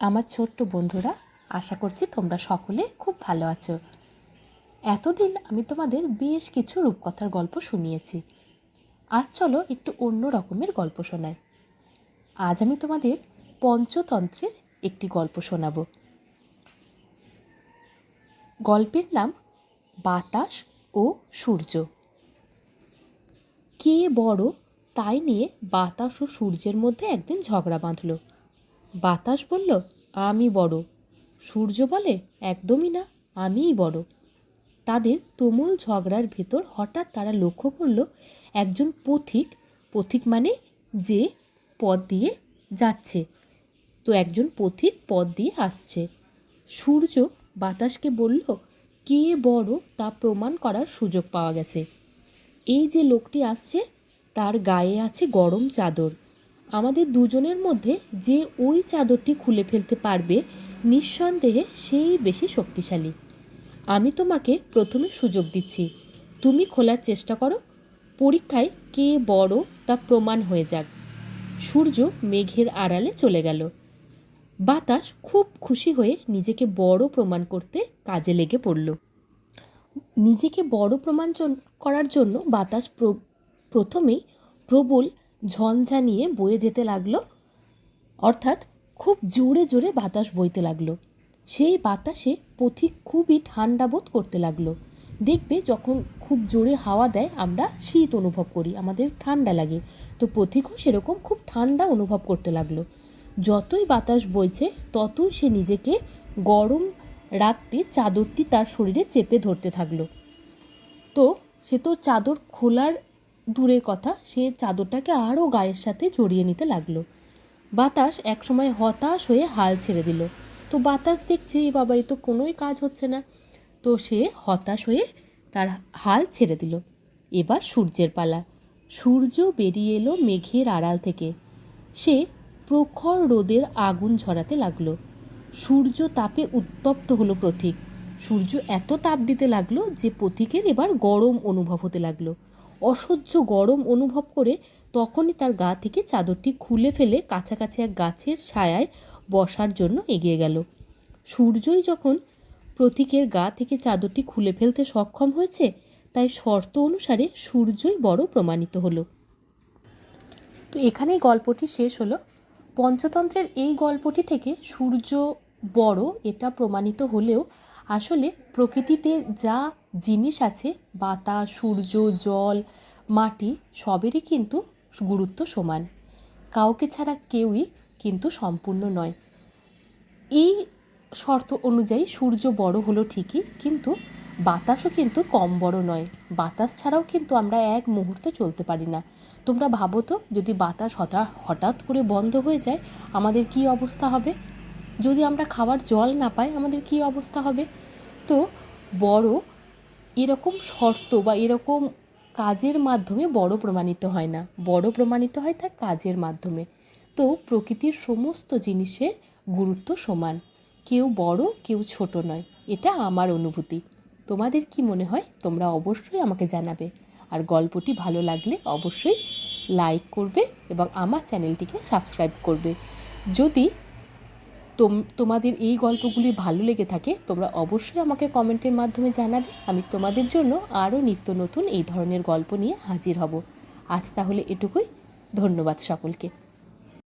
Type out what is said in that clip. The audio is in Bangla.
আমার ছোট্ট বন্ধুরা, আশা করছি তোমরা সকলে খুব ভালো আছো। এতদিন আমি তোমাদের বেশ কিছু রূপকথার গল্প শুনিয়েছি। আজ চলো একটু অন্য রকমের গল্প শোনাই। আজ আমি তোমাদের পঞ্চতন্ত্রের একটি গল্প শোনাব। গল্পের নাম বাতাস ও সূর্য। কে বড় তাই নিয়ে বাতাস ও সূর্যের মধ্যে একদিন ঝগড়া বাঁধল। বাতাস বলল, আমি বড়। সূর্য বলে, একদমই না, আমিই বড়। তাদের তুমুল ঝগড়ার ভেতর হঠাৎ তারা লক্ষ্য করল একজন পথিক পথিক মানে যে পথ দিয়ে যাচ্ছে। তো একজন পথিক পথ দিয়ে আসছে। সূর্য বাতাসকে বলল, কে বড় তা প্রমাণ করার সুযোগ পাওয়া গেছে। এই যে লোকটি আসছে, তার গায়ে আছে গরম চাদর। আমাদের দুজনের মধ্যে যে ওই চাদরটি খুলে ফেলতে পারবে, নিঃসন্দেহে সেই বেশি শক্তিশালী। আমি তোমাকে প্রথমে সুযোগ দিচ্ছি। তুমি খোলার চেষ্টা করো। পরীক্ষায় কে বড় তা প্রমাণ হয়ে যাক। সূর্য মেঘের আড়ালে চলে গেল। বাতাস খুব খুশি হয়ে নিজেকে বড় প্রমাণ করতে কাজে লেগে পড়ল। নিজেকে বড় প্রমাণ করার জন্য বাতাস প্র- প্রথমেই প্রবল ঝঞ্ঝা নিয়ে বয়ে যেতে লাগল। অর্থাৎ খুব জোরে জোরে বাতাস বইতে লাগল। সেই বাতাসে পথিক খুবই ঠান্ডা বোধ করতে লাগল। দেখবে যখন খুব জোরে হাওয়া দেয়, আমরা শীত অনুভব করি, আমাদের ঠান্ডা লাগে। তো পথিকও সেরকম খুব ঠান্ডা অনুভব করতে লাগল। যতই বাতাস বইছে, ততই সে নিজেকে গরম রাখতে চাদরটি তার শরীরে চেপে ধরতে থাকল। তো সে তো চাদর খোলার দূরের কথা, সে চাদরটাকে আরও গায়ের সাথে জড়িয়ে নিতে লাগল। বাতাস একসময় হতাশ হয়ে হাল ছেড়ে দিল। তো বাতাস দেখছে "এ বাবা এ তো কোনোই কাজ হচ্ছে না। তো সে হতাশ হয়ে তার হাল ছেড়ে দিল। এবার সূর্যের পালা। সূর্য বেরিয়ে এলো মেঘের আড়াল থেকে। সে প্রখর রোদের আগুন ঝরাতে লাগল। সূর্য তাপে উত্তপ্ত হলো প্রতীক। সূর্য এত তাপ দিতে লাগল যে পথিকের এবার গরম অনুভব হতে লাগল। অসহ্য গরম অনুভব করে তখনই তার গা থেকে চাদরটি খুলে ফেলে কাছাকাছি এক গাছের ছায়ায় বসার জন্য এগিয়ে গেল। সূর্যই যখন প্রতীকের গা থেকে চাদরটি খুলে ফেলতে সক্ষম হয়েছে, তাই শর্ত অনুসারে সূর্যই বড় প্রমাণিত হলো। তো এখানেই গল্পটি শেষ হলো। পঞ্চতন্ত্রের এই গল্পটি থেকে সূর্য বড় এটা প্রমাণিত হলেও আসলে প্রকৃতিতে যা জিনিস আছে, বাতাস, সূর্য, জল, মাটি, সবেরই কিন্তু গুরুত্ব সমান। কাউকে ছাড়া কেউই কিন্তু সম্পূর্ণ নয়। এই শর্ত অনুযায়ী সূর্য বড় হলো ঠিকই, কিন্তু বাতাসও কিন্তু কম বড় নয়। বাতাস ছাড়াও কিন্তু আমরা এক মুহূর্তে চলতে পারি না। তোমরা ভাবো তো, যদি বাতাস হঠাৎ হঠাৎ করে বন্ধ হয়ে যায়, আমাদের কি অবস্থা হবে? যদি আমরা খাবার জল না পাই, আমাদের কি অবস্থা হবে? তো বড় এরকম শর্ত বা এরকম কাজের মাধ্যমে বড় প্রমাণিত হয় না। বড় প্রমাণিত হয় তার কাজের মাধ্যমে। তো প্রকৃতির সমস্ত জিনিসের গুরুত্ব সমান। কেউ বড়, কেউ ছোট নয়। এটা আমার অনুভূতি। তোমাদের কি মনে হয়? তোমরা অবশ্যই আমাকে জানাবে। আর গল্পটি ভালো লাগলে অবশ্যই লাইক করবে এবং আমার চ্যানেলটিকে সাবস্ক্রাইব করবে। যদি তোমাদের এই গল্পগুলি ভালো লেগে থাকে, তোমরা অবশ্যই আমাকে কমেন্টের মাধ্যমে জানাবে। আমি তোমাদের জন্য আরও নিত্য নতুন এই ধরনের গল্প নিয়ে হাজির হব। আজ তাহলে এটুকুই। ধন্যবাদ সকলকে।